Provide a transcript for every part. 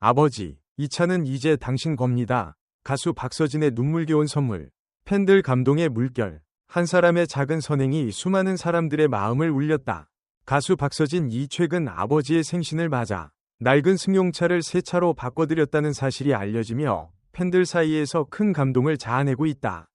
아버지, 이 차는 이제 당신 겁니다. 가수 박서진의 눈물겨운 선물. 팬들 감동의 물결. 한 사람의 작은 선행이 수많은 사람들의 마음을 울렸다. 가수 박서진 이 최근 아버지의 생신을 맞아 낡은 승용차를 새 차로 바꿔드렸다는 사실이 알려지며 팬들 사이에서 큰 감동을 자아내고 있다.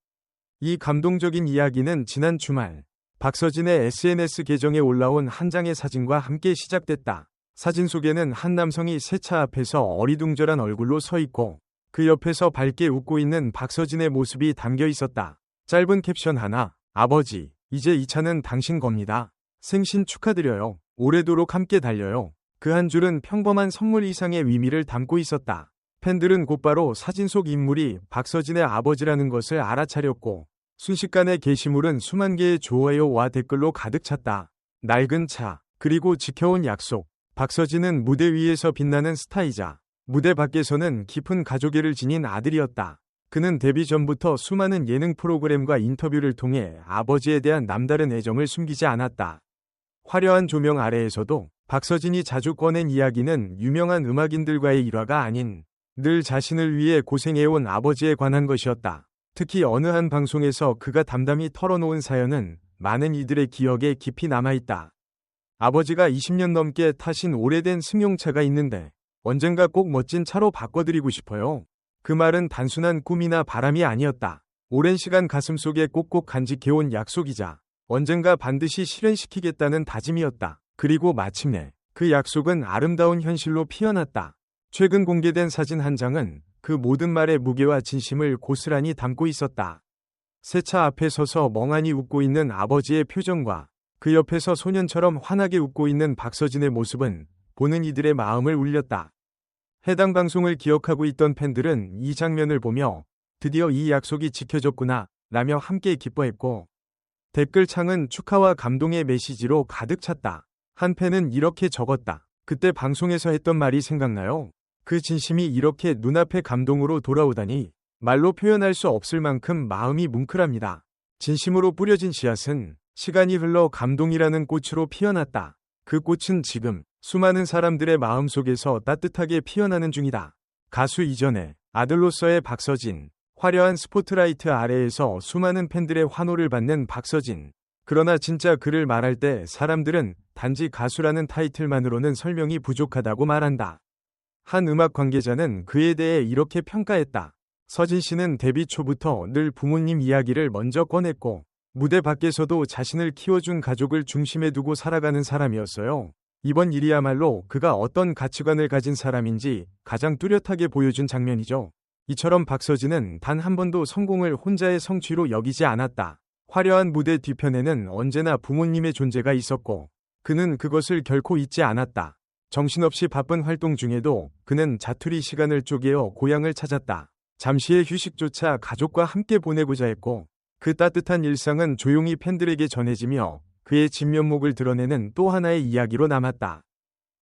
이 감동적인 이야기는 지난 주말 박서진의 SNS 계정에 올라온 한 장의 사진과 함께 시작됐다. 사진 속에는 한 남성이 새 차 앞에서 어리둥절한 얼굴로 서 있고 그 옆에서 밝게 웃고 있는 박서진의 모습이 담겨 있었다. 짧은 캡션 하나, 아버지, 이제 이 차는 당신 겁니다. 생신 축하드려요. 오래도록 함께 달려요. 그 한 줄은 평범한 선물 이상의 의미를 담고 있었다. 팬들은 곧바로 사진 속 인물이 박서진의 아버지라는 것을 알아차렸고 순식간에 게시물은 수만 개의 좋아요와 댓글로 가득 찼다. 낡은 차, 그리고 지켜온 약속. 박서진은 무대 위에서 빛나는 스타이자 무대 밖에서는 깊은 가족애를 지닌 아들이었다. 그는 데뷔 전부터 수많은 예능 프로그램과 인터뷰를 통해 아버지에 대한 남다른 애정을 숨기지 않았다. 화려한 조명 아래에서도 박서진이 자주 꺼낸 이야기는 유명한 음악인들과의 일화가 아닌 늘 자신을 위해 고생해온 아버지에 관한 것이었다. 특히 어느 한 방송에서 그가 담담히 털어놓은 사연은 많은 이들의 기억에 깊이 남아있다. 아버지가 20년 넘게 타신 오래된 승용차가 있는데 언젠가 꼭 멋진 차로 바꿔드리고 싶어요. 그 말은 단순한 꿈이나 바람이 아니었다. 오랜 시간 가슴속에 꼭꼭 간직해온 약속이자 언젠가 반드시 실현시키겠다는 다짐이었다. 그리고 마침내 그 약속은 아름다운 현실로 피어났다. 최근 공개된 사진 한 장은 그 모든 말의 무게와 진심을 고스란히 담고 있었다. 새 차 앞에 서서 멍하니 웃고 있는 아버지의 표정과 그 옆에서 소년처럼 환하게 웃고 있는 박서진의 모습은 보는 이들의 마음을 울렸다. 해당 방송을 기억하고 있던 팬들은 이 장면을 보며 드디어 이 약속이 지켜졌구나 라며 함께 기뻐했고 댓글창은 축하와 감동의 메시지로 가득 찼다. 한 팬은 이렇게 적었다. 그때 방송에서 했던 말이 생각나요. 그 진심이 이렇게 눈앞에 감동으로 돌아오다니 말로 표현할 수 없을 만큼 마음이 뭉클합니다. 진심으로 뿌려진 씨앗은 시간이 흘러 감동이라는 꽃으로 피어났다. 그 꽃은 지금 수많은 사람들의 마음 속에서 따뜻하게 피어나는 중이다. 가수 이전에 아들로서의 박서진, 화려한 스포트라이트 아래에서 수많은 팬들의 환호를 받는 박서진. 그러나 진짜 그를 말할 때 사람들은 단지 가수라는 타이틀만으로는 설명이 부족하다고 말한다. 한 음악 관계자는 그에 대해 이렇게 평가했다. 서진 씨는 데뷔 초부터 늘 부모님 이야기를 먼저 꺼냈고 무대 밖에서도 자신을 키워준 가족을 중심에 두고 살아가는 사람이었어요. 이번 일이야말로 그가 어떤 가치관을 가진 사람인지 가장 뚜렷하게 보여준 장면이죠. 이처럼 박서진은 단 한 번도 성공을 혼자의 성취로 여기지 않았다. 화려한 무대 뒤편에는 언제나 부모님의 존재가 있었고 그는 그것을 결코 잊지 않았다. 정신없이 바쁜 활동 중에도 그는 자투리 시간을 쪼개어 고향을 찾았다. 잠시의 휴식조차 가족과 함께 보내고자 했고 그 따뜻한 일상은 조용히 팬들에게 전해지며 그의 진면목을 드러내는 또 하나의 이야기로 남았다.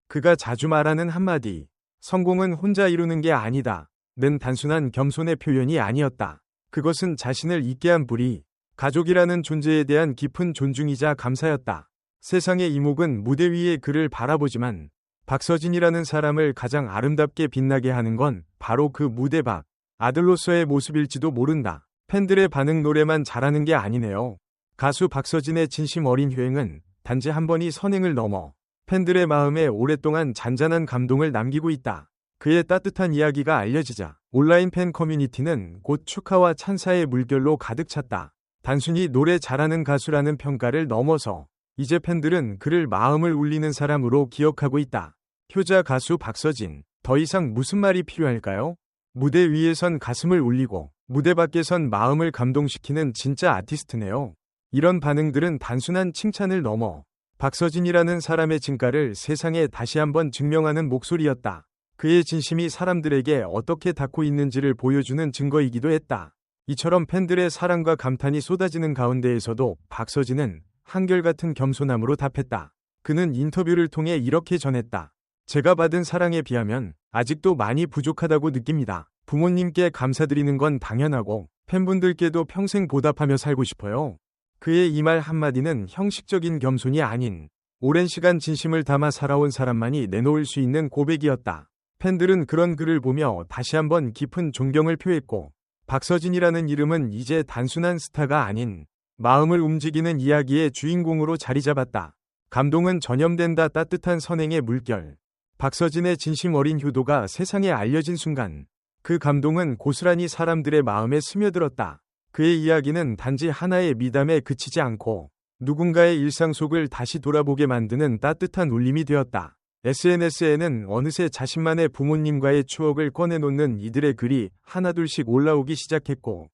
그가 자주 말하는 한마디, 성공은 혼자 이루는 게 아니다. 는 단순한 겸손의 표현이 아니었다. 그것은 자신을 있게 한 불이 가족이라는 존재에 대한 깊은 존중이자 감사였다. 세상의 이목은 무대 위에 그를 바라보지만 박서진이라는 사람을 가장 아름답게 빛나게 하는 건 바로 그 무대 밖 아들로서의 모습일지도 모른다. 팬들의 반응 노래만 잘하는 게 아니네요. 가수 박서진의 진심 어린 효행은 단지 한 번이 선행을 넘어 팬들의 마음에 오랫동안 잔잔한 감동을 남기고 있다. 그의 따뜻한 이야기가 알려지자 온라인 팬 커뮤니티는 곧 축하와 찬사의 물결로 가득 찼다. 단순히 노래 잘하는 가수라는 평가를 넘어서 이제 팬들은 그를 마음을 울리는 사람으로 기억하고 있다. 효자 가수 박서진. 더 이상 무슨 말이 필요할까요? 무대 위에선 가슴을 울리고 무대 밖에선 마음을 감동시키는 진짜 아티스트네요. 이런 반응들은 단순한 칭찬을 넘어 박서진이라는 사람의 진가를 세상에 다시 한번 증명하는 목소리였다. 그의 진심이 사람들에게 어떻게 닿고 있는지를 보여주는 증거이기도 했다. 이처럼 팬들의 사랑과 감탄이 쏟아지는 가운데에서도 박서진은 한결같은 겸손함으로 답했다. 그는 인터뷰를 통해 이렇게 전했다. 제가 받은 사랑에 비하면 아직도 많이 부족하다고 느낍니다. 부모님께 감사드리는 건 당연하고 팬분들께도 평생 보답하며 살고 싶어요. 그의 이 말 한마디는 형식적인 겸손이 아닌 오랜 시간 진심을 담아 살아온 사람만이 내놓을 수 있는 고백이었다. 팬들은 그런 글을 보며 다시 한번 깊은 존경을 표했고 박서진이라는 이름은 이제 단순한 스타가 아닌 마음을 움직이는 이야기의 주인공으로 자리 잡았다. 감동은 전염된다 따뜻한 선행의 물결. 박서진의 진심 어린 효도가 세상에 알려진 순간 그 감동은 고스란히 사람들의 마음에 스며들었다. 그의 이야기는 단지 하나의 미담에 그치지 않고 누군가의 일상 속을 다시 돌아보게 만드는 따뜻한 울림이 되었다. SNS에는 어느새 자신만의 부모님과의 추억을 꺼내놓는 이들의 글이 하나둘씩 올라오기 시작했고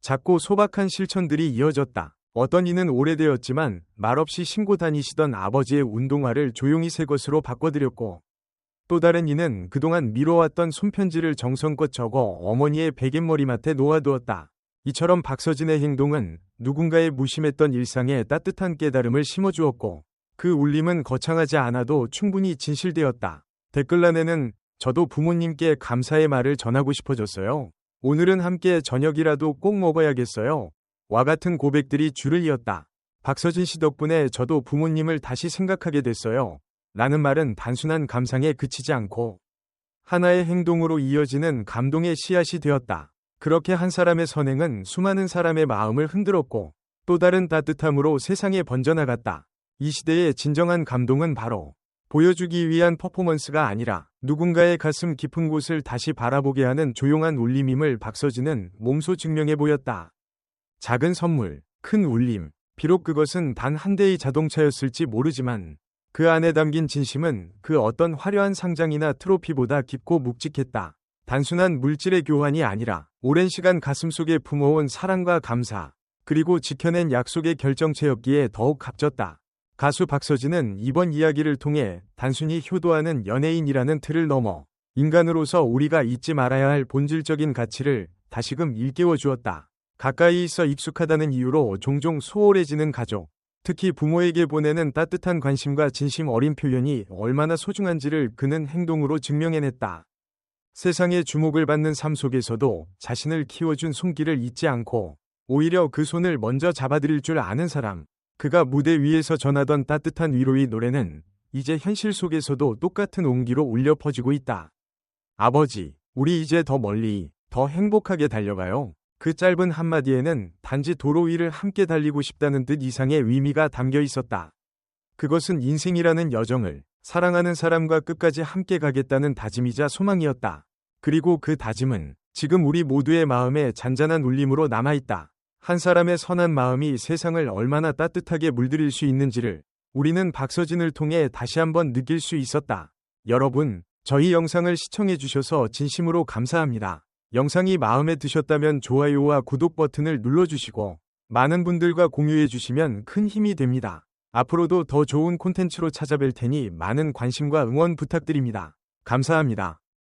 작고 소박한 실천들이 이어졌다. 어떤 이는 오래되었지만 말없이 신고 다니시던 아버지의 운동화를 조용히 새 것으로 바꿔드렸고 또 다른 이는 그동안 미뤄왔던 손편지를 정성껏 적어 어머니의 베갯머리맡에 놓아두었다. 이처럼 박서진의 행동은 누군가의 무심했던 일상에 따뜻한 깨달음을 심어주었고 그 울림은 거창하지 않아도 충분히 진실되었다. 댓글란에는 저도 부모님께 감사의 말을 전하고 싶어졌어요. 오늘은 함께 저녁이라도 꼭 먹어야겠어요. 와 같은 고백들이 줄을 이었다. 박서진 씨 덕분에 저도 부모님을 다시 생각하게 됐어요. 라는 말은 단순한 감상에 그치지 않고 하나의 행동으로 이어지는 감동의 씨앗이 되었다. 그렇게 한 사람의 선행은 수많은 사람의 마음을 흔들었고 또 다른 따뜻함으로 세상에 번져나갔다. 이 시대의 진정한 감동은 바로 보여주기 위한 퍼포먼스가 아니라 누군가의 가슴 깊은 곳을 다시 바라보게 하는 조용한 울림임을 박서진은 몸소 증명해 보였다. 작은 선물, 큰 울림. 비록 그것은 단 한 대의 자동차였을지 모르지만 그 안에 담긴 진심은 그 어떤 화려한 상장이나 트로피보다 깊고 묵직했다. 단순한 물질의 교환이 아니라 오랜 시간 가슴속에 품어온 사랑과 감사, 그리고 지켜낸 약속의 결정체였기에 더욱 값졌다. 가수 박서진은 이번 이야기를 통해 단순히 효도하는 연예인이라는 틀을 넘어 인간으로서 우리가 잊지 말아야 할 본질적인 가치를 다시금 일깨워 주었다. 가까이 있어 익숙하다는 이유로 종종 소홀해지는 가족, 특히 부모에게 보내는 따뜻한 관심과 진심 어린 표현이 얼마나 소중한지를 그는 행동으로 증명해냈다. 세상의 주목을 받는 삶 속에서도 자신을 키워준 손길을 잊지 않고 오히려 그 손을 먼저 잡아드릴 줄 아는 사람, 그가 무대 위에서 전하던 따뜻한 위로의 노래는 이제 현실 속에서도 똑같은 온기로 울려 퍼지고 있다. 아버지, 우리 이제 더 멀리, 더 행복하게 달려가요. 그 짧은 한마디에는 단지 도로 위를 함께 달리고 싶다는 뜻 이상의 의미가 담겨 있었다. 그것은 인생이라는 여정을 사랑하는 사람과 끝까지 함께 가겠다는 다짐이자 소망이었다. 그리고 그 다짐은 지금 우리 모두의 마음에 잔잔한 울림으로 남아있다. 한 사람의 선한 마음이 세상을 얼마나 따뜻하게 물들일 수 있는지를 우리는 박서진을 통해 다시 한번 느낄 수 있었다. 여러분, 저희 영상을 시청해 주셔서 진심으로 감사합니다. 영상이 마음에 드셨다면 좋아요와 구독 버튼을 눌러주시고 많은 분들과 공유해 주시면 큰 힘이 됩니다. 앞으로도 더 좋은 콘텐츠로 찾아뵐 테니 많은 관심과 응원 부탁드립니다. 감사합니다.